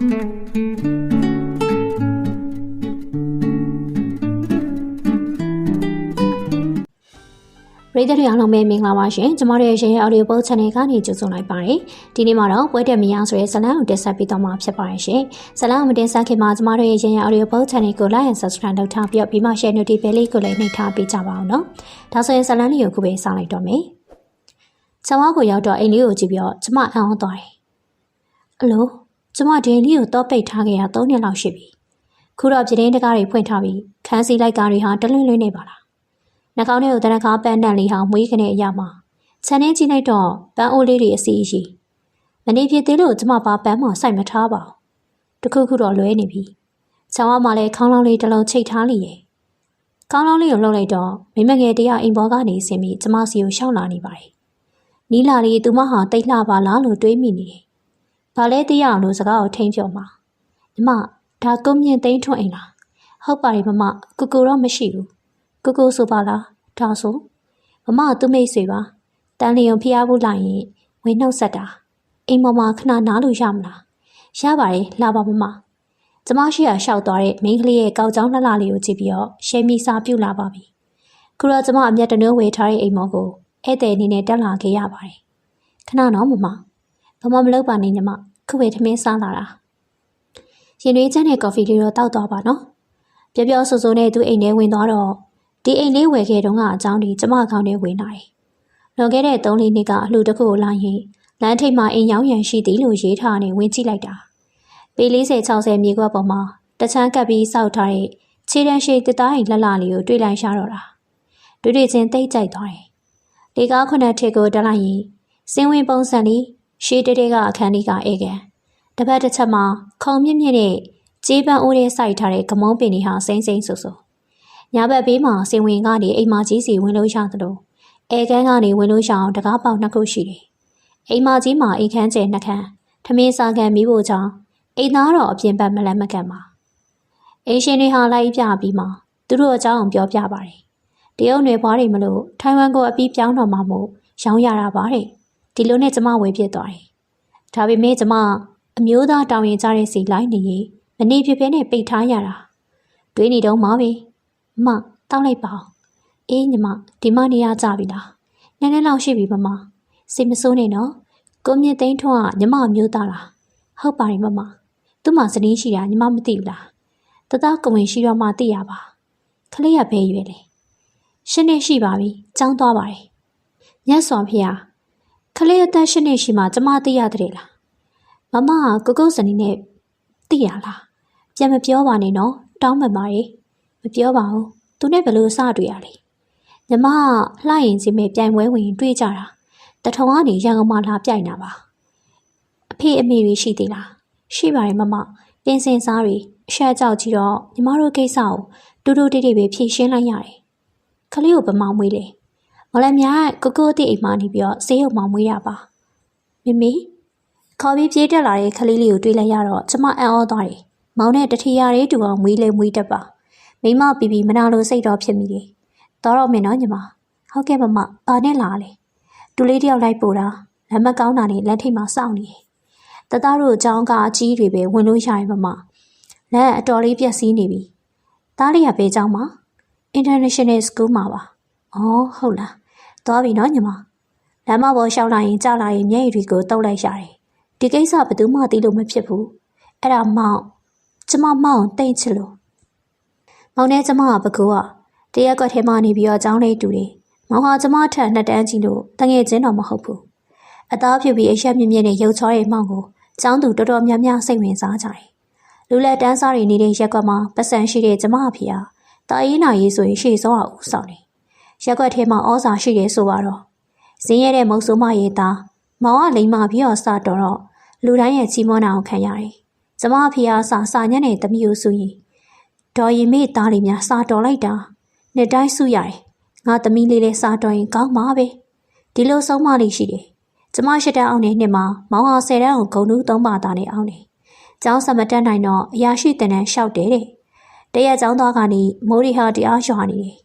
ပရိသတ်တွေအားလုံးပဲမင်္ဂလာပါရှင်ကျမတို့ရဲ့ရေရဲ audio book channel ကနေကြိုဆိုလိုက်ပါတယ်ဒီနေ့မှာတော့ပွဲတက်မရဆိုတဲ့ဇာတ်လမ်းကိုတင်ဆက်ပေးတော့မှာဖြစ်ပါတယ်ရှင်ဇာတ်လမ်းကိုမတင်ဆက်ခင်မှာကျမတို့ရဲ့ရေရဲ audio book channel ကို like and subscribe လုပ်ထားပြီးတော့ပြီးမှ share notification လေးကိုလည်းနှိပ်ထားပေးကြပါအောင်နော်ဒါဆိုရင်ဇာတ်လမ်းလေးကိုခုပဲစောင့်လိုက်တော့မယ်ကျမကိုရောက်တော့အိမ်လေးကိုကြည့်ပြီးတော့ကျမအံ့ဩသွားတယ်အလို ကျမဒီအိမ်လေးကိုတော့ပိတ်ထားခဲ့ရ3နှစ်လောက်ရှိပြီခုတော့ပြည်တင်းတကားတွေဖွင့်ထားပြီးခန်းစီလိုက်ကားတွေဟာတလွင်လွင်နေပါလားနှာခေါင်းထဲကိုတနခါပန်းတန်လေးဟာမွေးခနဲ့အရာမှာခြံထဲကြည့်လိုက်တော့ပန်းအိုးလေးတွေအစီအရှိမနေဖြစ်သေးလို့ကျမပါပန်းမစိုက်မထားပါဘူးတခုခုတော့လွဲနေပြီချောင်းဝမှာလည်းခေါင်းလောင်းလေးတစ်လုံးချိတ်ထားလိရဲ့ခေါင်းလောင်းလေးကိုလှုပ်လိုက်တော့မိမငယ်တရားအိမ်ပေါ်ကနေဆင်းပြီးကျမစီကိုရှောက်လာနေပါတယ်နီးလာလေးသူမဟာတိတ်လှပါလားလို့တွေးမိနေတယ် ဘာလဲတရားအောင်လို့စကားကိုထိမ့်ပြောမှာအမဒါကုန်းမြင့်သိန်းထွန်းအိမ်လားဟုတ်ပါတယ်မမကူကူတော့မရှိဘူးကိုကိုဆိုပါလားဒါဆိုမမသူ့မိတ်ဆွေပါတန်လျုံဖျားဖို့လိုက်ရင်ဝင်နှုတ်ဆက်တာအိမ်ပေါ်မှာခဏနားလို့ရမလားရပါတယ်လာပါမမကျမရှိရရှောက်သွားတဲ့မိန်းကလေးရဲ့ကောက်ကြောင်းလှလှလေးကိုကြည့်ပြီးတော့ရှယ်မီစာပြုတ်လာပါပြီခုတော့ကျမအမျက်တနှိုးဝေထားတဲ့အိမ်မော်ကိုဧည့်သည်အနေနဲ့တက်လာခဲ့ရပါတယ်ခဏတော့မမဘာမှမလုပ်ပါနဲ့ညီမ ခုပဲထမင်းစားလာတာရင်သွေးချမ်းတဲ့ကော်ဖီလေးတော့တောက်သွားပါနော်ပြောပြောဆိုဆိုနဲ့သူအိမ်ထဲဝင်သွားတော့ဒီအိမ်လေးဝယ်ခဲ့တုန်းကအကြောင်းဒီကျမခေါင်းထဲဝင်လာတယ်။လွန်ခဲ့တဲ့3လနှစ်ကအလှူတစ်ခုကိုလာရင်လမ်းထိပ်မှာအိမ်ရောင်းရန်ရှိသည်လို့ရေးထားနေဝင်ကြည့်လိုက်တာ။ပေ40 60မြေကွက်ပေါ်မှာတချမ်းကပ်ပြီးစောက်ထားတဲ့ခြေတန်းရှိတစ်သားအိမ်လှလှလေးကိုတွေ့လိုက်ရတော့တာ။တွေ့တွေ့ချင်းတိတ်ကြိုက်သွားတယ်။လေကားခုနှစ်ထစ်ကိုတက်လိုက်ရင်စင်းဝင်ပုံစံလေး ရှေးတဲတဲကအခန်းလေးကအေကန်။တစ်ဖက်တစ်ချက်မှာခုံမြင့်မြင့်နဲ့ကြေးပန်းအိုးလေးစိုက်ထားတဲ့ကမုံပင်တွေဟာစိမ့်စိမ့်ဆူဆူ။ညာဘက်ဘေးမှာစင်ဝင်ကနေအိမ်မကြီးစီဝင်လို့ရသလိုအဲကန်းကနေဝင်လို့ရအောင်တကားပေါက်နှစ်ခုရှိတယ်။အိမ်မကြီးမှာအိမ်ခန်းကျဲနှစ်ခန်းထမင်းစားကန်မိဖို့ကြောင့်အိမ်သားတော်အပြင်ဘက်မလန့်မကန်ပါ။အိမ်ရှင်တွေဟာလိုက်ပြပြီးမှသူတို့အကြောင်းပြောပြပါတယ်။တရုတ်နယ်ဘွားတွေမလို့ထိုင်ဝမ်ကိုအပြီးပြောင်းတော့မှမို့ရောင်းရတာပါတဲ့။ ဒီလိုနဲ့ကျမဝယ်ဖြစ်သွားတယ်။ဒါပေမဲ့ကျမအမျိုးသားတောင်းရင်ကြတဲ့စီလိုက်နေရင်မနေဖြစ်ဖဲနဲ့ပိတ်ထားရတာ။တွေးနေတော့မှပဲ။မတောက်လိုက်ပါအောင်အေးညီမဒီမနေရကြပြီလားနည်းနည်းလောက်ရှိပြီမမစိတ်မဆိုးနဲ့နော်ကိုမြင့်သိန်းထွန်းကညီမအမျိုးသားလားဟုတ်ပါတယ်မမသူ့မှာစနေရှိတာညီမမသိဘူးလားတသားကဝင်ရှိတော့မှသိရပါခလေးရဘဲရွယ်လေရှင်းနေရှိပါပြီចောင်းသွားပါတယ်မြတ်စွာဘုရား ခလေးအသက်ရှင်းနေရှိမှကျမသိရတဲ့လားမမကကိုကိုစနေနဲ့သိရလားပြန်မပြောပါနဲ့နော်တောင်းပန်ပါရဲ့မပြောပါဘူးသူနဲ့ဘယ်လိုစတွေ့ရလဲညီမကလှရင်ချင်းပဲပြိုင်ပွဲဝင်တွေ့ကြတာတထုံကနေရန်ကုန်မှာလာပြိုင်တာပါအဖေအမေတွေရှိသေးလားရှိပါတယ်မမပင်စင်စားတွေအရှက်ကြောက်ကြည့်တော့ညီမတို့ကိစ္စကိုတူတူတိတိပဲဖြေရှင်းလိုက်ရတယ်ခလေးကိုဗမောင်မွေးလေ မလမြကိုကိုတိအိမ်မှာနေပြီးတော့ဆေးရုံမှာမွေးရပါမမေခေါ်ပြီးပြေးတက်လာတဲ့ခလေးလေးကိုတွေ့လိုက်ရတော့ကျမအံ့ဩသွားတယ်မောင်နဲ့တထီယာလေးတူအောင်မွေးလေမွေးတတ်ပါမိမပီပီမနာလို့စိတ်တော့ဖြစ်မိတယ်။တော်တော့မင်းနော်ညီမ။ဟုတ်ကဲ့မမ။ဘာနဲ့လာလဲ။တူလေးတယောက်လိုက်ပို့တာလမ်းမကောင်းတာနဲ့လက်ထိပ်မှာစောင့်နေတယ်။တသားတို့အကြောင်းကအကြီးတွေပဲဝင်လို့ရရင်မမ။လမ်းအတော်လေးပြက်စီးနေပြီ။သားလေးကဘယ်ကျောင်းမှာ International School မှာပါ။ အော်ဟုတ်လား။သွားပြီနော်ညီမ။လမ်းမပေါ်လျှောက်လာရင်ကြာလာရင်မျက်ရည်တွေကိုတုပ်လိုက်ရတယ်။ဒီကိစ္စဘယ်သူမှသိလို့မဖြစ်ဘူး။အဲ့ဒါမောင်ကျမမောင်တိတ်ချစ်လို့မောင်နဲ့ကျမကပကူကတရက်ကွက်ထဲမှာနေပြီးတော့အကြောင်းလေးတူတယ်။မောင်ဟာကျမထက်နှစ်တန်းကြီးလို့တငယ်ချင်းတော့မဟုတ်ဘူး။အသားဖြူပြီးအရက်မြင့်မြင့်နဲ့ရုပ်ချောရဲ့မောင်ကိုကျောင်းသူတော်တော်များများစိတ်ဝင်စားကြတယ်။လူလက်တန်းစားတွေနေတဲ့ရက်ကွက်မှာပတ်စံရှိတဲ့ကျမအဖေဟာတာအေးနာရေးဆိုရင်ရှေ့ဆုံးအောင်ဦးဆောင်တယ်။ ရက်ကွက်ထဲမှာဩဇာရှိတယ်ဆိုတော့ဇင်းရဲတဲ့မုတ်ဆိုးမရဲ့သားမောင်ကလိမ်မာပြီးတော့စတော်တော့လူတိုင်းရဲ့ချီးမွမ်းတာကိုခံရတယ်။ကျမအဖေကစာစာညံ့တဲ့တမီးကိုဆိုရင်ဒေါ်ရင်မေသားလေးများစာတော်လိုက်တာနှစ်တိုင်းစုရတယ်ငါသမီးလေးလေးစာတော်ရင်ကောင်းပါပဲဒီလိုဆုံးမလေးရှိတယ်ကျမရှိတန်းအောင်နေနှစ်မှာမောင်ဟာဆယ်တန်းကိုဂုံတူးသုံးပါသားနဲ့အောင်နေကျောင်းစမတက်နိုင်တော့အရာရှိတန်းတန်းလျှောက်တယ်တဲ့တရက်ကျောင်းသားကနေမိုးရီဟာတရားရွာနေတယ်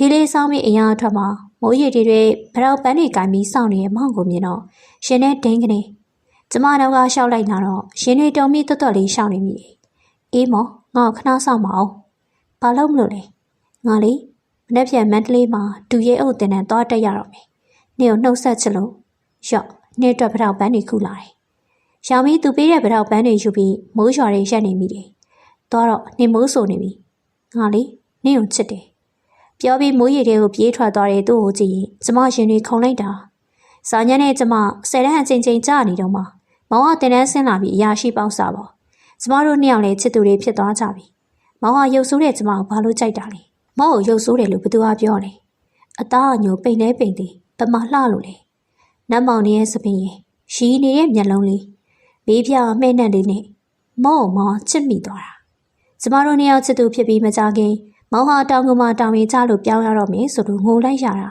ဒီလေးဆောင်ပြီးအရာအထွက်မှာမိုးရီတွေတွေဘရောက်ပန်းတွေကင်ပြီးစောင့်နေတဲ့မောင်ကိုမြင်တော့ရှင်နဲ့ဒင်းကနေကျမတော့ကရှောက်လိုက်လာတော့ရှင်တွေတုံမိတွတ်တွတ်လေးရှောက်နေမိတယ်အေးမော်ငါ့ကိုခဏဆောင်မအောင်ဘာလို့မလို့လဲငါလေမနေ့ပြန်မန္တလေးမှာဒူရဲအုပ်တင်တန်းသွားတက်ရတော့မယ်နေကိုနှုတ်ဆက်ချလို့ရော့နေအတွက်ပထောက်ပန်းတွေခုလာတယ်ရောင်မီသူပေးတဲ့ပထောက်ပန်းတွေယူပြီးမိုးရွာတွေရက်နေမိတယ်သွားတော့နေမိုးဆိုနေပြီငါလေနေကိုချစ်တယ် ပြောပြီးမိုးရီတွေကိုပြေးထွက်သွားတဲ့သူ့ကိုကြည့်ရင်ကျမရှင်တွေခုန်လိုက်တာစာညက်နဲ့ကျမဆယ်တန်းအချိန်ချင်းကြာနေတော့မှမောင်ကတင်တန်းဆင်းလာပြီးအရာရှိပေါက်စားပါကျမတို့နှစ်ယောက်လည်းချစ်သူတွေဖြစ်သွားကြပြီမောင်ကရုပ်ဆိုးတဲ့ကျမကိုဘာလို့ကြိုက်တာလဲမောင်ကိုရုပ်ဆိုးတယ်လို့ဘသူကပြောတယ်အသားအညိုပိန်နေပိန်သေးပမာလှလို့လေနတ်မောင်နေရဲ့စပင်းရင်ရှီနေတဲ့မျက်လုံးလေးဘေးပြမှဲ့နှံ့လေးနဲ့မောင်မောင်ချစ်မိသွားတာကျမတို့နှစ်ယောက်ချစ်သူဖြစ်ပြီးမကြခင် မောင်ဟာတောင်ကမှတောင်ရင်ကြလို့ပြောင်းရတော့မယ်ဆိုလို့ငိုလိုက်ရတာ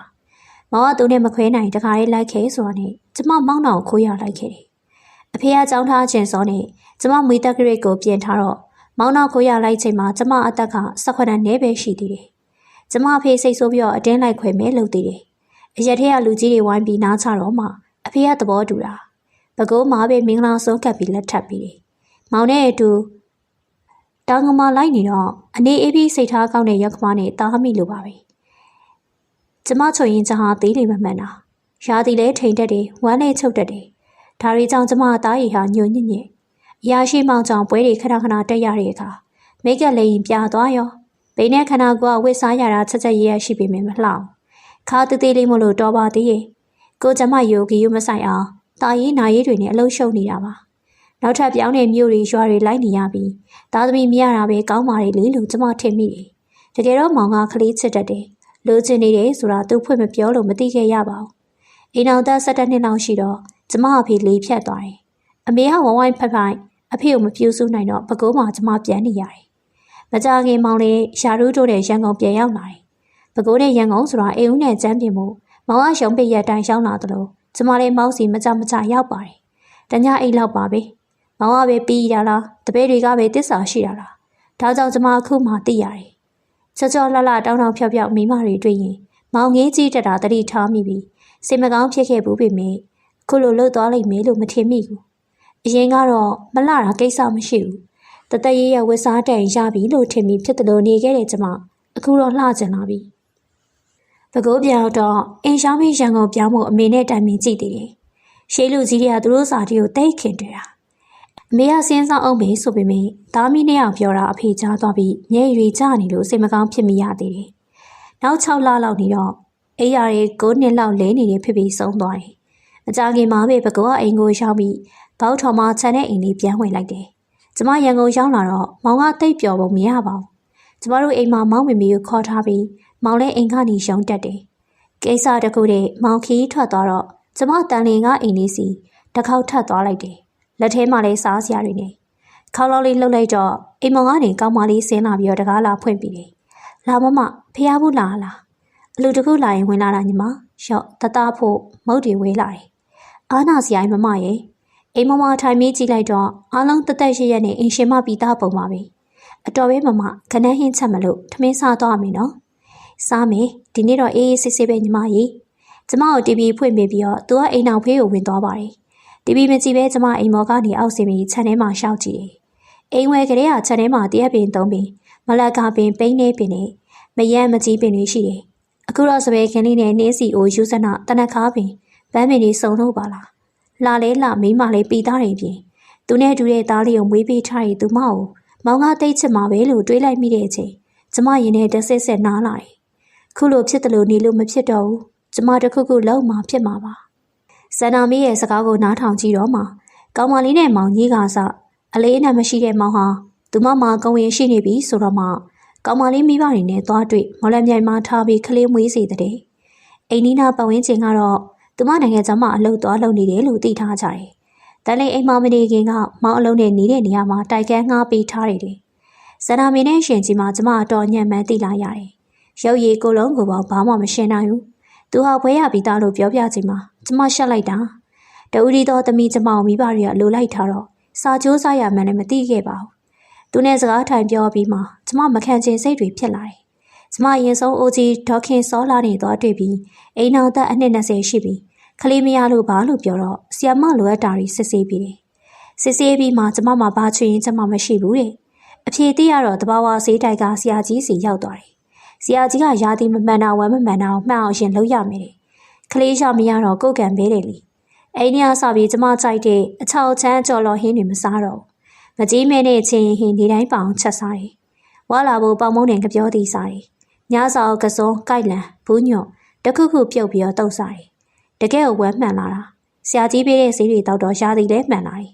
မောင်ကသူနဲ့မခွဲနိုင်တခါလေးလိုက်ခဲဆိုတာနဲ့ကျမမောင်းတော်ကိုခိုးရလိုက်ခဲ့တယ်အဖေကကြောင်းထားခြင်းစောနဲ့ကျမမွေတက်ကရစ်ကိုပြင်ထားတော့မောင်းနောက်ကိုရလိုက်ချိန်မှာကျမအသက်က18နှစ်ပဲရှိသေးတယ်။ကျမအဖေစိတ်ဆိုးပြီးတော့အတင်းလိုက်ခွဲမဲလုပ်သေးတယ်။အရက်ထဲကလူကြီးတွေဝိုင်းပြီးနားချတော့မှအဖေကသဘောတူတာ။ဘကိုးမှာပဲမင်္ဂလာဆုံးကပ်ပြီးလက်ထပ်ပြီးတယ်။မောင်နဲ့အတူ တောင်ကမာလိုက်နေတော့အနေအေးပြီးစိတ်ထားကောင်းတဲ့ရက်ခမနဲ့တားမိလိုပါပဲ။ကျမချွင်ရင်ချဟာသေးတယ်မမှန်တာ။ရာသီလဲထိန်တက်တယ်ဝမ်းနဲ့ချုပ်တက်တယ်။ဒါရီကြောင့်ကျမအသားရည်ဟာညှို့ညစ်ညစ်အရာရှိမောင်ကြောင့်ပွဲတွေခဏခဏတက်ရတဲ့အခါမိတ်ကလည်းရင်ပြသွားရောဘိန်းနဲ့ခနာကဝစ်စားရတာချက်ချက်ရရရှိပေမဲ့မလှအောင်ခါသေးသေးလေးမလို့တော့ပါသေးရဲ့ကိုကျမယိုဂီယိုမဆိုင်အောင်တာရေးနာရေးတွေနဲ့အလုံးရှုံနေတာပါ နောက်ထပ်ပြောင်းတဲ့မြို့တွေရွာတွေလိုက်နေရပြီးသားသမီးမရတာပဲကောင်းပါလေလေလို့ကျမထင်မိတယ်တကယ်တော့မောင်ကကလေးချစ်တတ်တယ်လိုချင်နေတယ်ဆိုတာသူဖွင့်မပြောလို့မသိခဲ့ရပါဘူးအိမ်အောင်သား၁၇နှစ်လောက်ရှိတော့ကျမအဖေလေးဖြတ်သွားတယ်အမေကဝဝိုင်းဖက်ဖိုက်အဖေကိုမပြူစုနိုင်တော့ပကိုးမှာကျမပြန်နေရတယ်။မကြခင်မောင်လေးရှာရူးတို့တဲ့ရန်ကုန်ပြန်ရောက်လာတယ်။ပကိုးတဲ့ရန်ကုန်ဆိုတာအိမ်ဦးနဲ့ကျန်းပြင်မှုမောင်ကရှုံပိတ်ရတိုင်ရှောင်းလာသလိုကျမလေးမောက်စီမကြမကြရောက်ပါတယ်။တညအိတ်လောက်ပါပဲ။ မောင်ကပဲပြီးရလားတပည့်တွေကပဲတစ္ဆာရှိတာလား။ဒါကြောင့်ကျမအခုမှသိရတယ်။ချောချောလှလှတောင်းတောင်းဖြောက်ဖြောက်မိမတွေတွေ့ရင်မောင်ငင်းကြီးတက်တာတတိထားမိပြီးစိတ်မကောင်းဖြစ်ခဲ့ဘူးပေမဲ့ခုလိုလှုပ်သွားလိမ့်မယ်လို့မထင်မိဘူးအရင်ကတော့မလှတာကိစ္စမရှိဘူးတသက်ရရဝစ်စားတိုင်ရပြီလို့ထင်ပြီးဖြစ်တယ်လို့နေခဲ့တဲ့ကျမအခုတော့လှကျင်လာပြီပကိုးပြောင်တော့အင်ရှာမင်းရန်ကုန်ပြောင်းဖို့အမေနဲ့တိုင်ပင်ကြည့်သေးတယ်ရှေးလူကြီးတွေကသူတို့စာတီကိုတိတ်ခင်တွေ့တာ အမေကစင်းဆောင်အောင်မေဆိုပေမဲ့သားမီးနဲ့အောင်ပြောတာအဖေကြားသွားပြီးမျက်ရည်ကျနေလို့စိတ်မကောင်းဖြစ်မိရသေးတယ်နောက်6လလောက်နေတော့အိယာရီ9နှစ်လောက်လဲနေတဲ့ဖြစ်ပြီးဆုံးသွားတယ်အကြခင်မှာပဲပကောအိမ်ကိုရောက်ပြီးဘောက်ထော်မှခြံတဲ့အိမ်လေးပြန်ဝင်လိုက်တယ်။ကျမရန်ကုန်ရောက်လာတော့မောင်ကတိတ်ပျော်ဖို့မရပါဘူး။ကျမတို့အိမ်မှာမောင်မမီကိုခေါ်ထားပြီးမောင်လည်းအိမ်ကနေရုံတက်တယ်။ကိစ္စတခုတည်းမောင်ခီးထွက်သွားတော့ကျမတန်လင်ကအိမ်လေးစီတစ်ခေါက်ထပ်သွားလိုက်တယ်။ လက်ထဲမှာလည်းစားစရာတွေနေ။ခေါင်းလုံးလေးလှုပ်လိုက်တော့အိမ်မောင်ကနေကောင်းမလေးဆင်းလာပြီးတော့တကားလာဖွင့်ပြီးတယ်။လာမမဖះဘူးလာလား။အလူတခုလာရင်ဝင်လာတာညီမ။ရော့တသားဖို့မုတ်တွေဝေးလာတယ်။အာနာစရိုင်းမမရဲ့အိမ်မမထိုင်မေးကြည့်လိုက်တော့အားလုံးတသက်ရရက်နဲ့အင်ရှင်မပြီးသားပုံပါပဲအတော်ပဲမမခဏဟင်းချက်မလို့ထမင်းစားသွားမယ်နော်စားမယ်ဒီနေ့တော့အေးအေးဆေးဆေးပဲညီမကြီးကျမကိုတီဗီဖွင့်ပေးပြီးတော့သူကအိမ်အောင်ဖေးကိုဝင်သွားပါတယ် တီဗီမကြည့်ပဲကျမအိမ်မော်ကနေအောက်ဆင်းပြီးခြံထဲမှာရှောက်ကြည့်တယ်အိမ်ဝဲကလေးကခြံထဲမှာတရက်ပင်သုံးပင်မလကပင်ပိန်းနေပင်နဲ့မယမ်းမကြီးပင်တွေရှိတယ်အခုတော့စပယ်ခင်းလေးနဲ့နှင်းစီအိုယူစနာတနက်ခါပင်ဗန်းပင်တွေစုံလို့ပါလားလှလဲလှမိမလေးပြီးသားတယ်ပြင်သူနဲ့တူတဲ့သားလေးကိုမွေးပေးထားတဲ့သူမကိုမောင်ကတိတ်ချင်မှာပဲလို့တွေးလိုက်မိတဲ့အချိန်ကျမရင်ထဲတက်ဆက်ဆက်နားလာတယ်ခုလိုဖြစ်တယ်လို့နေလို့မဖြစ်တော့ဘူးကျမတခုခုလုံးမှဖြစ်မှာပါ ဇန္နာမီးရဲ့စကားကိုနားထောင်ကြည့်တော့မှကောင်းမလေးနဲ့မောင်ကြီးကစအလေးအနက်မရှိတဲ့မောင်ဟာသူမမှာကုံရင်ရှိနေပြီဆိုတော့မှကောင်းမလေးမိဘတွေနဲ့သွားတွေ့မော်လမြိုင်မှာထားပြီးကလေးမွေးစေတဲ့အိမ်နီးနာပတ်ဝန်းကျင်ကတော့သူမနိုင်ငံသားမှအလုပ်သွားလုပ်နေတယ်လို့သိထားကြတယ်။တန်လေးအိမ်မမနေခင်ကမောင်အလုံးနဲ့နေတဲ့နေရာမှာတိုက်ကန်းငှားပေးထားတယ်။ဇနာမင်းနဲ့ရှင်ကြီးမှာကျမအတော်ညံ့မှန်းသိလာရတယ်။ရုပ်ရည်ကိုလုံးကိုပေါဘာမှမရှင်းနိုင်ဘူး။သူဟာဘွဲရပြီးသားလို့ပြောပြချင်မှာ ကျမရှက်လိုက်တာ။တူရီတော်သမီးကျမကိုမိဘတွေကလိုလိုက်ထားတော့စာကြိုးစားရမှန်းလည်းမသိခဲ့ပါဘူး။သူနဲ့စကားထိုင်ပြောပြီးမှကျမမခံချင်စိတ်တွေဖြစ်လာတယ်။ကျမရင်ဆုံးအိုကြီးဒေါခင်စောလာနေသွားတွေ့ပြီးအိမ်အောင်သက်အနှစ်20ရှိပြီးကလေးမရလို့ဘာလို့ပြောတော့ဆီယမလိုအပ်တာတွေစစ်ဆေးပြီးတယ်စစ်ဆေးပြီးမှကျမမှဘာချွေရင်ကျမမရှိဘူးတဲ့အဖြေသိရတော့တဘာဝဈေးတိုက်ကဆရာကြီးစီရောက်သွားတယ်ဆရာကြီးကရာသီမမှန်တာဝမ်းမမှန်တာကိုမှန်အောင်ရှင်လုပ်ရမယ် တဲ့ကလေးရမရတော့ကိုယ်ကံပေးတယ်လीအိန္ဒိယစပြီးကျမကြိုက်တဲ့အချောက်ချမ်းကြော်လော်ဟင်းတွေမစားတော့မကြီးမဲနဲ့ချင်းဟင်းဒီတိုင်းပေါအောင်ချက်စားတယ်ဝါလာဖို့ပေါင်မုံနဲ့ကြပြောသည်စားတယ်ညစာကစုံကိုက်လန်ဘူးညွန့်တခုခုပြုတ်ပြီးတော့တုတ်စားတယ်တကယ်ကိုဝမ်းမှန်လာတာဆရာကြီးပေးတဲ့ဈေးတွေတောက်တော့ရှားသည်လည်းမှန်လာတယ်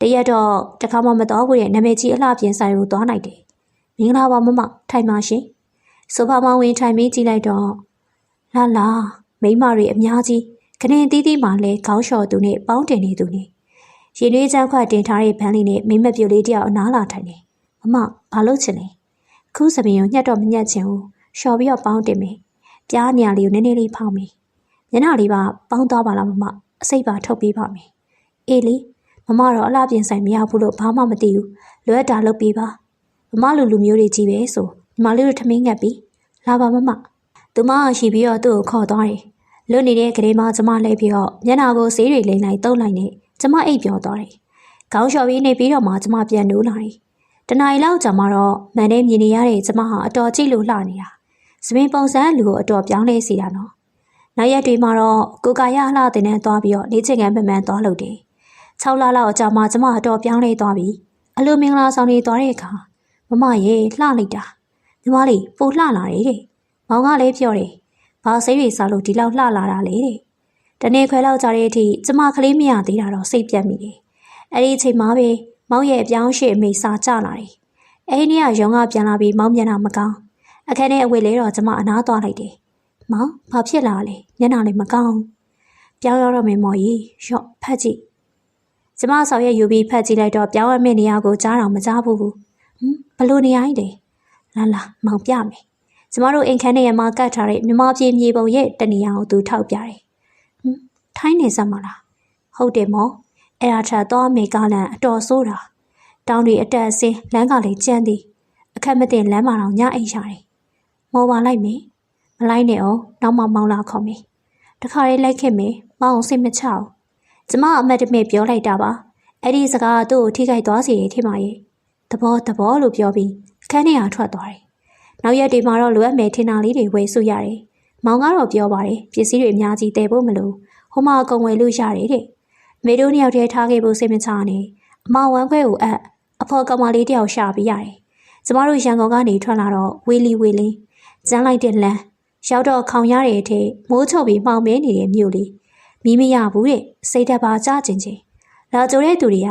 တရက်တော့တခါမှမတော်ဘူးတဲ့နာမည်ကြီးအလှပြင်ဆိုင်ကိုသွားလိုက်တယ်မင်္ဂလာပါမမထိုင်ပါရှင်ဆိုဖာမဝင်ထိုင်ပြီးကြည့်လိုက်တော့လာလာ မိမတွေအများကြီးခရင်တီးတီးမှလဲခေါင်းလျှော်သူနဲ့ပေါင်းတင်နေသူနဲ့ရင်သွေးချမ်းခွတင်ထားတဲ့ဗန်းလေးနဲ့မိမပြိုလေးတယောက်အနားလာထိုင်နေမမဘာလို့ချင်လဲခုစပင်ကိုညှက်တော့မညှက်ချင်ဘူးလျှော်ပြီးတော့ပေါင်းတင်မယ်ပြားနေရာလေးကိုနည်းနည်းလေးဖောင်းမယ်မျက်နှာလေးပါပေါင်းသွားပါလားမမအစိတ်ပါထုတ်ပေးပါမယ်အေးလေမမတော့အလှပြင်ဆိုင်မရဘူးလို့ဘာမှမသိဘူးလွယ်တာလုပ်ပေးပါမမလူလူမျိုးတွေကြီးပဲဆိုညီမလေးတို့ထမင်းငတ်ပြီလာပါမမသူမရှိပြီးတော့သူ့ကိုခေါ်သွားတယ် လွတ်နေတဲ့ကလေးမကျမလဲပြီးတော့မျက်နှာကိုဆေးတွေလိမ့်လိုက်တုံးလိုက်နဲ့ကျမအိပ်ပျော်သွားတယ်ခေါင်းလျှော်ပြီးနေပြီးတော့မှကျမပြန်နိုးလာတယ်တနင်္လာရီလောက်ကြာမှတော့မန်နဲ့မြင်နေရတဲ့ကျမဟာအတော်ကြည့်လို့လှနေတာစပင်ပုံစံလူကိုအတော်ပြောင်းလဲစီတာနော်နောက်ရက်တွေမှာတော့ကိုကာရအလှတင်နဲ့သွားပြီးတော့နေချင်ကန်မှန်မှန်သွားလို့တယ်6လလောက်အကြာမှကျမအတော်ပြောင်းလဲသွားပြီအလိုမင်္ဂလာဆောင်နေသွားတဲ့အခါမမရဲ့လှလိုက်တာညီမလေးပိုလှလာတယ်တဲ့မောင်ကလည်းပြောတယ် ဘာစိတ်တွေစားလို့ဒီလောက်လှလာတာလဲတဲ့တနေ့ခွဲလောက်ကြာတဲ့အထိကျမကလေးမရသေးတာတော့စိတ်ပြတ်မိတယ်အဲ့ဒီအချိန်မှာပဲမောင်ရဲ့အပြောင်းရှိအမေစာကြလာတယ်အဲ့ဒီနေ့ကရုံကပြန်လာပြီးမောင်မျက်နှာမကောင်းအခန်းထဲအဝေးလေးတော့ကျမအနားသွားလိုက်တယ်မောင်ဘာဖြစ်လာလဲမျက်နှာလေးမကောင်းပြောင်းရတော့မယ်မော်ကြီးရော့ဖတ်ကြည့်ကျမဆောင်ရဲ့ယူပြီးဖတ်ကြည့်လိုက်တော့ပြောင်းရမယ့်နေရာကိုကြားတော့မကြားဘူးဟမ်ဘလို့နေရာကြီးလဲလာလာမောင်ပြမယ် ကျမတို့အိမ်ခန်းထဲမှာကတ်ထားတဲ့မြမပြေမြေပုံရဲ့တနေရာကိုသူထောက်ပြတယ်ဟမ်ထိုင်းနေစမ်းမလားဟုတ်တယ်မော်အဲ့ဒါထက်တော့မေကလန်အတော်ဆိုးတာတောင်းတွေအတက်အဆင်းလမ်းကလေးကျန်းသည်အခက်မတင်လမ်းမတော်ညအိတ်ရတယ်မော်ပါလိုက်မေမလိုက်နဲ့အောင်နောက်မှမောင်းလာခေါ်မေတခါလေးလိုက်ခဲ့မေမောင်းစိတ်မချအောင်ကျမအမတ်တမေပြောလိုက်တာပါအဲ့ဒီစကားသူ့ကိုထိခိုက်သွားစေတယ်ထင်ပါရဲ့သဘောသဘောလို့ပြောပြီးအခန်းထဲကထွက်သွားတယ် နောက်ရက်တွေမှာတော့လိုအပ်မယ်ထင်တာလေးတွေဝယ်စုရတယ်မောင်ကတော့ပြောပါတယ်ပစ္စည်းတွေအများကြီးတည်ဖို့မလို့ဟိုမှာအကုန်ဝယ်လို့ရတယ်တဲ့မေတို့နှစ်ယောက်တည်းထားခဲ့ဖို့စိတ်မချနဲ့အမဝမ်းခွဲကိုအပ်အဖေါ်ကောင်မလေးတယောက်ရှာပေးရတယ်ကျမတို့ရန်ကုန်ကနေထွက်လာတော့ဝေလီဝေလင်းကျန်းလိုက်တဲ့လမ်းရောက်တော့ခေါင်ရတဲ့အထိမိုးချုပ်ပြီးမှောင်မဲနေတဲ့မြို့လေးမီးမရဘူးတဲ့စိတ်သက်ပါကြကျင်ချင်းလာကြတဲ့သူတွေက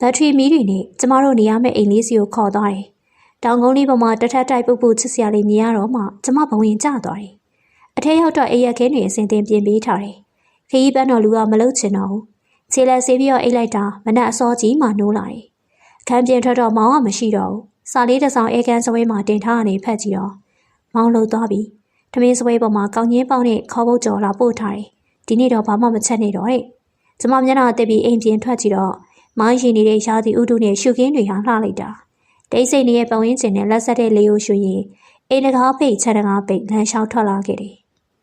ဘက်ထရီမီးတွေနဲ့ကျမတို့နေရမယ့်အိမ်လေးစီကိုခေါ်သွားတယ်။ တောင်ကုန်းလေးပေါ်မှာတထက်တိုက်ပုတ်ပုတ်ချစ်စရာလေးမြင်ရတော့မှကျမဘဝင်ကျသွားတယ်။အထက်ရောက်တော့အိမ်ရခဲနေအစင်တင်ပြင်ပေးထားတယ်။ခရီးပန်းတော်လူကမလုပ်ချင်တော့ဘူး။ခြေလက်ဆေးပြီးတော့အိတ်လိုက်တာမနက်အစောကြီးမှနိုးလာတယ်။အခန်းပြင်ထွက်တော့မောင်ကမရှိတော့ဘူး။စာလေးတစ်စောင်အေကန်စဝဲမှာတင်ထားကနေဖက်ကြည့်တော့မောင်လှုပ်သွားပြီ။ထမင်းစဝဲပေါ်မှာကောင်းကြီးပေါင်းနဲ့ခေါ်ဖို့ကြော်လာပို့ထားတယ်။ဒီနေ့တော့ဘာမှမချက်နေတော့တဲ့။ကျမမျက်နှာတက်ပြီးအိမ်ပြင်ထွက်ကြည့်တော့မိုင်းရှင်နေတဲ့ရှားသည့်ဥတုနဲ့ရှုခင်းတွေဟာလှလိုက်တာ။ တိတ်ဆိတ်နေတဲ့ပဝင်းကျင်နဲ့လက်ဆက်တဲ့လေကိုရှူရင်အိမ်တကားပိတ်ချက်တကားပိတ်လမ်းလျှောက်ထွက်လာခဲ့တယ်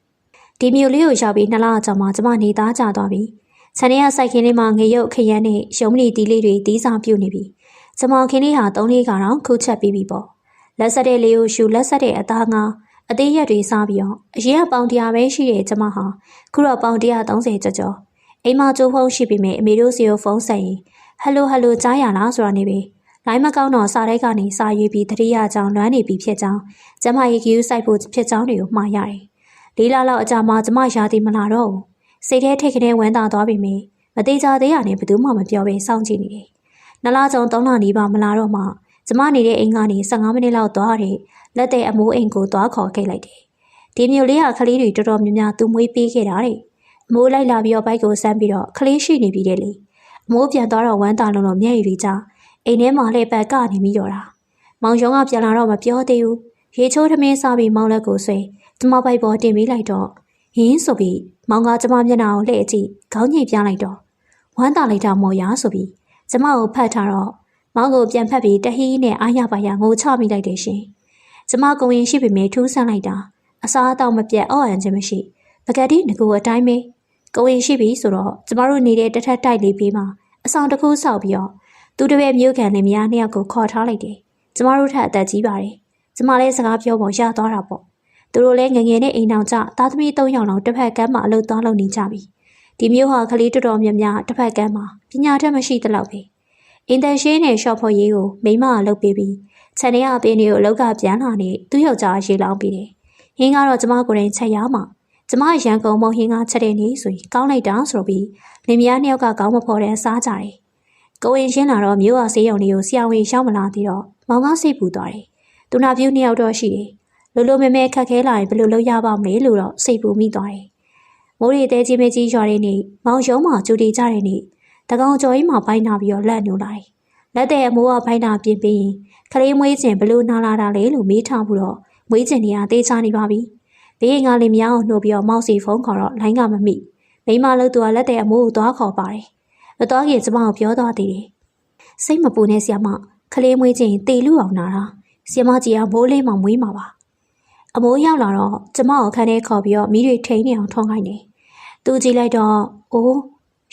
။ဒီမျိုးလေးကိုရောက်ပြီးနှစ်လအကြာမှကျမနေသားကြသွားပြီ။ဆန်ရဲစိုက်ခင်းလေးမှာငရုတ်ခရမ်းနဲ့ရုံမနီတီးလေးတွေတီးစားပြုတ်နေပြီ။ကျမခင်းလေးဟာသုံးလေးကတော့ခုချက်ပြီးပြီပေါ့။လက်ဆက်တဲ့လေကိုရှူလက်ဆက်တဲ့အသားငါအသေးရက်တွေစားပြီးတော့အရင်ကပေါင်တရားပဲရှိတဲ့ကျမဟာခုတော့ပေါင်130ကျော်ကျော်အိမ်မှာကြိုးဖုံးရှိပြီးမြအမေတို့စီကိုဖုန်းဆက်ရင်ဟယ်လိုဟယ်လိုကြားရလားဆိုတာနေပြီ လိုင်းမကောင်းတော့စာတိုက်ကနေစာရွေးပြီးတတိယကြောင်လွမ်းနေပြီဖြစ်ကြောင်းကျမရေကယူဆိုင်ဖို့ဖြစ်ကြောင်းတွေကိုမှားရတယ်လေးလလောက်အကြာမှကျမရာသီမလာတော့ဘူးစိတ်ထဲထိတ်ခနဲဝမ်းသာသွားပြီမေမသေးကြသေးရနဲ့ဘယ်သူမှမပြောဘဲစောင့်ကြည့်နေတယ်နလားကြုံ၃လနီးပါမလာတော့မှကျမနေတဲ့အိမ်ကနေ15မိနစ်လောက်သွားတဲ့လက်တဲ့အမိုးအိမ်ကိုသွားခေါ်ခဲ့လိုက်တယ်ဒီမျိုးလေးဟာကလေးတွေတော်တော်များများသူမွေးပေးခဲ့တာတဲ့အမိုးလိုက်လာပြီးတော့ဘိုက်ကိုဆမ်းပြီးတော့ကလေးရှိနေပြီတဲ့လေအမိုးပြန်သွားတော့ဝမ်းသာလုံးလုံးမျက်ရည်တွေကြ အိမ်ထဲမှာလှည့်ပတ်ကနေပြီးတော့တာမောင်ရုံကပြန်လာတော့မပြောသေးဘူးရေချိုးထမင်းစားပြီးမောင်လက်ကိုဆွဲကျမပိုက်ပေါ်တင်ပေးလိုက်တော့ဟင်းဆိုပြီးမောင်ကကျမမျက်နှာကိုလှည့်ကြည့်ခေါင်းညိပြလိုက်တော့ဝမ်းသာလိုက်တာမော်ရဆိုပြီးကျမကိုဖတ်ထားတော့မောင်ကိုပြန်ဖက်ပြီးတဟီးနဲ့အားရပါရငိုချမိလိုက်တယ်ရှင်ကျမကုံရင်ရှိပေမဲ့ထူးဆန်းလိုက်တာအစားအသောက်မပြတ်အော့အန်ခြင်းမရှိပကတိငကိုအတိုင်းပဲကိုဝင်ရှိပြီဆိုတော့ကျမတို့နေတဲ့တထက်တိုက်လေးပေးမှာအဆောင်တစ်ခုဆောက်ပြီးတော့ သူတပည့်မျိုးခံလင်မယားနှစ်ယောက်ကိုခေါ်ထားလိုက်တယ်ကျမတို့ထက်အသက်ကြီးပါတယ်ကျမလည်းစကားပြောဖို့ရသွားတာပေါ့သူတို့လည်းငငယ်နဲ့အိမ်အောင်ကြသားသမီး၃ယောက်လုံးတစ်ဖက်ကမ်းမှာအလုပ်သွားလုပ်နေကြပြီဒီမျိုးဟာကလေးတော်တော်များများတစ်ဖက်ကမ်းမှာပညာတတ်မရှိသလောက်ပဲအင်တန်ရှင်းနဲ့ရှော့ဖို့ရေးကိုမိမအလုပ်ပေးပြီးခြံထဲအပင်းတွေကိုအလောက်ကပြန်လာနေသူ့ယောက်ျားရေလောင်းပြီးတယ်ဟင်းကတော့ကျမကိုယ်တိုင်ချက်ရမှာကျမရန်ကုန်မုံဟင်းကချက်တဲ့နေ့ဆိုရင်ကောင်းလိုက်တာဆိုပြီးလင်မယားနှစ်ယောက်ကကောင်းမဖော်တဲ့စားကြတယ် ကိုဝင်ရှင်းလာတော့မျိုးဝဆေးရုံလေးကိုဆရာဝန်ရှောင်းမလာသေးတော့မောင်ကစိတ်ပူသွားတယ်။သူနာပြုနှစ်ယောက်တော့ရှိတယ်။လိုလိုမဲမဲခက်ခဲလာရင်ဘယ်လိုလုပ်ရပါမလဲလို့တော့စိတ်ပူမိသွားတယ်။မိုးရီတဲကြီးမဲကြီးရွာတဲ့နေ့မောင်ရုံးမှာကြိုတီကြတဲ့နေ့တကောင်ကျော်ကြီးမှာဘိုင်းနာပြီးတော့လက်ညှိုးလိုက်။လက်တဲ့အမိုးကဘိုင်းနာပြင်ပြီးရင်ခလေးမွေးခြင်းဘလို့နာလာတာလဲလို့မေးထားပြီးတော့မွေးခြင်းတွေကတေးချနေပါပြီ။ဘေးကလေးမယားကိုနှုတ်ပြီးတော့မောက်စီဖုန်းခေါ်တော့လိုင်းကမမိ။မိမလို့သူကလက်တဲ့အမိုးကိုသွားခေါ်ပါတယ်။ မတော်ခင်ကျမကိုပြောသွားသေးတယ်။စိတ်မပူနဲ့ဆရာမခလေးမွေးခြင်းတေလူအောင်နာတာ။ဆီမကြီးကမိုးလေးမှမွေးမှာပါအမိုးရောက်လာတော့ကျမကိုခန်းထဲခေါ်ပြီးတော့မိတွေထိန်နေအောင်ထုံးခိုင်းတယ်သူကြည့်လိုက်တော့အိုး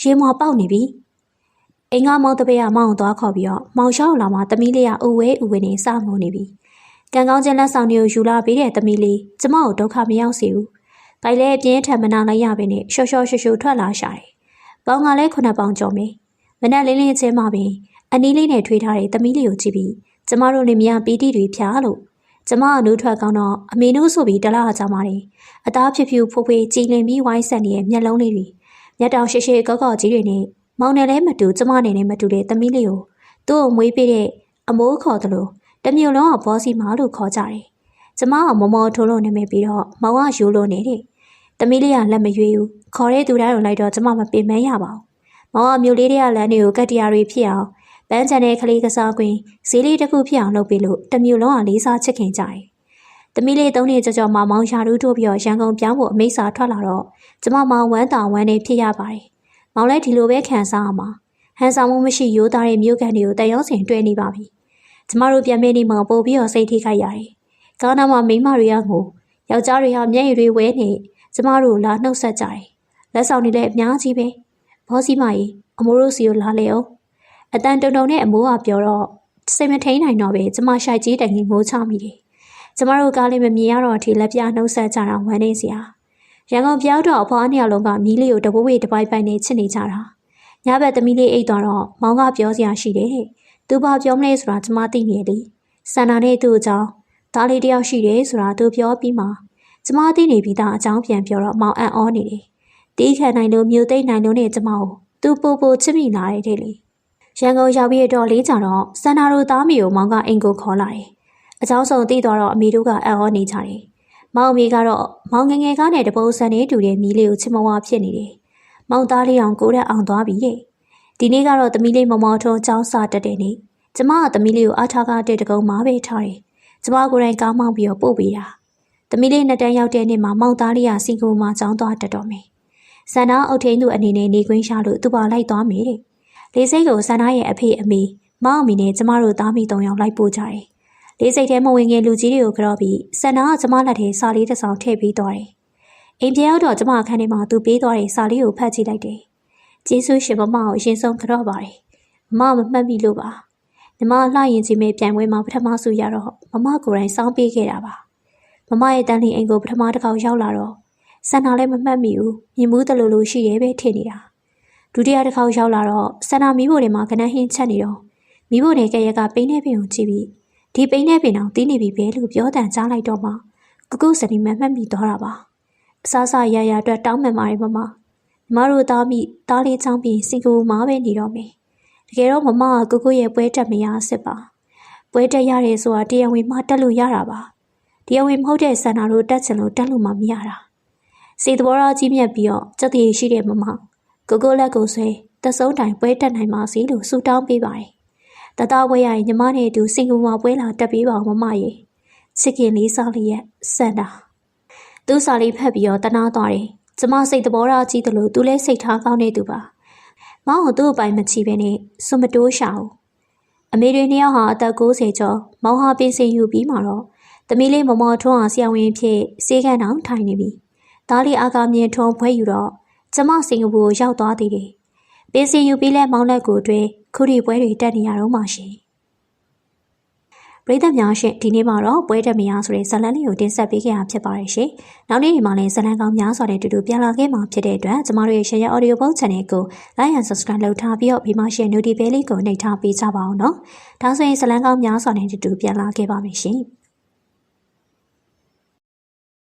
ရေမွာပေါက်နေပြီအင်္ဂါမောင်တပည့်ကမောင်ကိုသွားခေါ်ပြီးတော့မောင်ရှောက်လာမှတမီးလေးကဥဝဲဥဝဲနေစငုံနေပြီကံကောင်းခြင်းလက်ဆောင်တွေကိုယူလာပေးတဲ့တမီးလေးကျမကိုဒုက္ခမရောက်စေဘူး။ဒါလည်းအပြင်းထန်မနာလိုက်ရပဲနဲ့ရှော့ရှော့ရှူရှူထွက်လာရှာတယ်။ ပေါင်ကလည်းခုနှစ်ပေါင်ကျော်မယ်။မနက်လင်းလင်းချင်းမှပင်အနီးလေးနဲ့ထွေးထားတဲ့သမီးလေးကိုကြည့်ပြီးကျမတို့နေမရပီတိတွေဖြာလို့ကျမအနုထွက်ကောင်းတော့အမေတို့ဆိုပြီးတလားကြမှာတယ်အသားဖြူဖြူဖိုးဖွေးကြည်လင်ပြီးဝိုင်းဆက်နေတဲ့မျက်လုံးလေးတွေမျက်တောင်ရှိရှိကောက်ကောက်ကြီးတွေနဲ့မောင်နယ်လည်းမတူကျမနဲ့လည်းမတူတဲ့သမီးလေးကိုသူ့ကိုမွေးပေးတဲ့အမိုးခေါ်တယ်လို့တမျိုးလုံးကဘောစီမာလို့ခေါ်ကြတယ်ကျမကမမောထိုးလို့နေမိပြီးတော့မောင်ကယူလို့နေတဲ့ သမီးလေးကလက်မရွေးဘူးခေါ်တဲ့သူတိုင်းကိုလိုက်တော့ကျမမပင်မရပါဘူးမောင်ကမြို့လေးတွေကလမ်းတွေကိုကတ်တရာတွေဖြစ်အောင်ပန်းချန်တဲ့ကလေးကစားကွင်းဈေးလေးတစ်ခုဖြစ်အောင်လုပ်ပေးလို့တမျိုးလုံးကလေးစားချစ်ခင်ကြတယ်။တမီးလေးသုံးနေကြကြောမှမောင်ရှာရူးထိုးပြီးတော့ရန်ကုန်ပြောင်းဖို့အမိစာထွက်လာတော့ကျမမောင်ဝမ်းတာဝမ်းနေဖြစ်ရပါတယ်။မောင်လည်းဒီလိုပဲခံစားရမှာဟန်ဆောင်မှုမရှိရိုးသားတဲ့မျိုးကန်တွေကိုတန်ရုံးစင်တွေ့နေပါပြီ။ကျမတို့ပြန်မေးနေမှပို့ပြီးတော့စိတ်ထိခိုက်ရတယ်။ကားနာမှာမိမတွေကငိုယောက်ျားတွေကမျက်ရည်တွေဝဲနေ ကျမတို့လာနှုတ်ဆက်ကြတယ်။လက်ဆောင်တွေလည်းအများကြီးပဲ။ဘောစီမကြီးအမိုးတို့စီကိုလာလေအောင်အတန်တုံတုံနဲ့အမိုးကပြောတော့စိတ်မထိန်နိုင်တော့ပဲကျမရှိုက်ကြီးတန်ကြီးငိုးချမိတယ်။ကျမတို့ကားလေးမမြင်ရတော့အထိလက်ပြနှုတ်ဆက်ကြတာဝမ်းနေစရာ။ရန်ကုန်ပြောက်တော့အဖွားနှစ်ယောက်လုံးကမီးလေးကိုတပွေးတပိုက်ပိုက်နဲ့ချစ်နေကြတာ။ညဘက်သမီးလေးအိတ်သွားတော့မောင်ကပြောစရာရှိတယ်တဲ့။သူဘာပြောမလဲဆိုတာကျမသိနေလေ။စန္ဒာနဲ့သူ့အကြောင်းသားလေးတယောက်ရှိတယ်ဆိုတာသူပြောပြီးမှ ကျမသိနေပြီးသားအကြောင်းပြန်ပြောတော့မောင်အံ့ဩနေတယ်။တီးခံနိုင်လို့မြို့သိမ့်နိုင်လို့နဲ့ကျမကိုသူပိုပိုချစ်မိလာတယ်တဲ့လေ။ရန်ကုန်ရောက်ပြီးတော့လေးကြတော့စန္ဒာတို့သားမီကိုမောင်ကအိမ်ကိုခေါ်လာတယ်။အကြောင်းစုံသိတော့အမေတို့ကအံ့ဩနေကြတယ်။မောင်အမေကတော့မောင်ငငယ်ကနေတပုံစံနေတူတဲ့မီးလေးကိုချစ်မဝါဖြစ်နေတယ်။မောင်သားလေးအောင်ကိုရက်အောင်သွားပြီတဲ့။ဒီနေ့ကတော့သမီးလေးမောင်မောင်ထုံးចောင်းစားတက်တယ်နေ။ကျမကသမီးလေးကိုအားထားကားတဲ့တကုံမှာပဲထားတယ်။ကျမကိုယ်တိုင်ကောင်းမောင်းပြီးတော့ပို့ပေးတာ။ သမီးလေးနှစ်တန်းရောက်တဲ့နေ့မှာမောင်သားလေးကစင်ကူမှာကျောင်းသွားတက်တော့မယ်။စန္ဒာအုတ်ထင်းသူအနေနဲ့နေခွင့်ရှာလို့သူပါလိုက်သွားမယ်တဲ့။လေးစိတ်ကိုဆန္ဒရဲ့အဖေအမေမောင်အမီနဲ့ကျမတို့သားမိ၃ယောက်လိုက်ပို့ကြတယ်။လေးစိတ်ထဲမဝင်ငယ်လူကြီးတွေကိုကြော့ပြီးဆန္ဒကကျမလက်ထဲစာလေးတစ်စောင်ထည့်ပေးသွားတယ်။အိမ်ပြောက်တော့ကျမအခန်းထဲမှာသူပေးသွားတဲ့စာလေးကိုဖတ်ကြည့်လိုက်တယ်။ကျေးဇူးရှင်မမကိုအရင်ဆုံးကြော့ပါတယ်။မမမမှတ်မိလို့ပါ။ညီမလှရင်ကြီးမဲ့ပြန်ပွဲမှာပထမဆုရတော့မမကိုယ်တိုင်စောင်းပေးခဲ့တာပါ။ မမရဲ့တန်းလီအိမ်ကိုပထမတစ်ခေါက်ရောက်လာတော့ဆန္ဒလည်းမမှတ်မိဘူး။မြင်မှုတလူလူရှိရဲပဲထင်နေတာ။ဒုတိယတစ်ခေါက်ရောက်လာတော့ဆန္ဒမီးဖို့တွေမှာကနန်းဟင်းချက်နေတော့မီးဖို့တွေကရကပိန်းနေပင်ကိုကြည့်ပြီးဒီပိန်းနေပင်အောင်တင်းနေပြီပဲလို့ပြောတန်ကြားလိုက်တော့မှကုကုစနီမမှတ်မိသွားတာပါအစားစားရရအတွက်တောင်းမှန်ပါတယ်မမညီမတို့သားမိသားလေးချောင်းပြီးစင်ကူမှာပဲနေတော့မယ်တကယ်တော့မမကကုကုရဲ့ပွဲတက်မရစစ်ပါပွဲတက်ရတယ်ဆိုတာတရားဝင်မှတက်လို့ရတာပါ တရားဝင်မဟုတ်တဲ့ဆန္ဒတို့တက်ချင်လို့တက်လို့မှမရတာစေတဘောရကြီးမြတ်ပြီးတော့စက်တည်ရှိတဲ့မမကိုကိုလက်ကိုဆွဲတဆုံးတိုင်ပွဲတက်နိုင်ပါစေလို့ဆုတောင်းပေးပါတယ်။တသားပွဲရရင်ညီမနဲ့အတူစင်ကူမှာပွဲလာတက်ပေးပါဦးမမရေ။ချစ်ခင်လေးစားလေးရဲ့စန္ဒာသူစာလေးဖတ်ပြီးတော့တနာသွားတယ်။ကျမစိတ်သဘောထားကြီးတယ်လို့သူလည်းစိတ်ထားကောင်းနေသူပါ။မောင်ကသူ့အပိုင်မချီပဲနဲ့စွမတိုးရှာဘူး။အမေတွေနှစ်ယောက်ဟာအသက်60ကျော်မောင်ဟာပင်စင်ယူပြီးမှတော့ သမီးလေးမမောထွန်းအောင်ဆရာဝန်ဖြစ်စေကန်အောင်ထိုင်နေပြီ။သားလေးအာကာမြင်ထွန်းဖွဲယူတော့ကျမစင်ကာပူကိုရောက်သွားသည်တယ်ပင်စင်ယူပြီးလဲမောင်းလက်ကိုအတွင်းခုဒီပွဲတွေတက်နေရတော့မှရှင်ပရိသတ်များရှင်ဒီနေ့မှာတော့ပွဲတက်မရဆိုတဲ့ဇာတ်လမ်းလေးကိုတင်ဆက်ပေးခဲ့တာဖြစ်ပါတယ်ရှင်။နောက်နေ့ဒီမှာလည်းဇာတ်လမ်းကောင်းများစွာနဲ့တူတူပြန်လာခဲ့မှာဖြစ်တဲ့အတွက်ကျမတို့ရဲ့ Share Audio Book Channel ကို Like and Subscribe လုပ်ထားပြီးတော့ဒီမှာ Share Notification လေးကိုနှိပ်ထားပေးကြပါအောင်နော်။ဒါဆိုရင်ဇာတ်လမ်းကောင်းများစွာနဲ့တူတူပြန်လာခဲ့ပါမယ်ရှင်။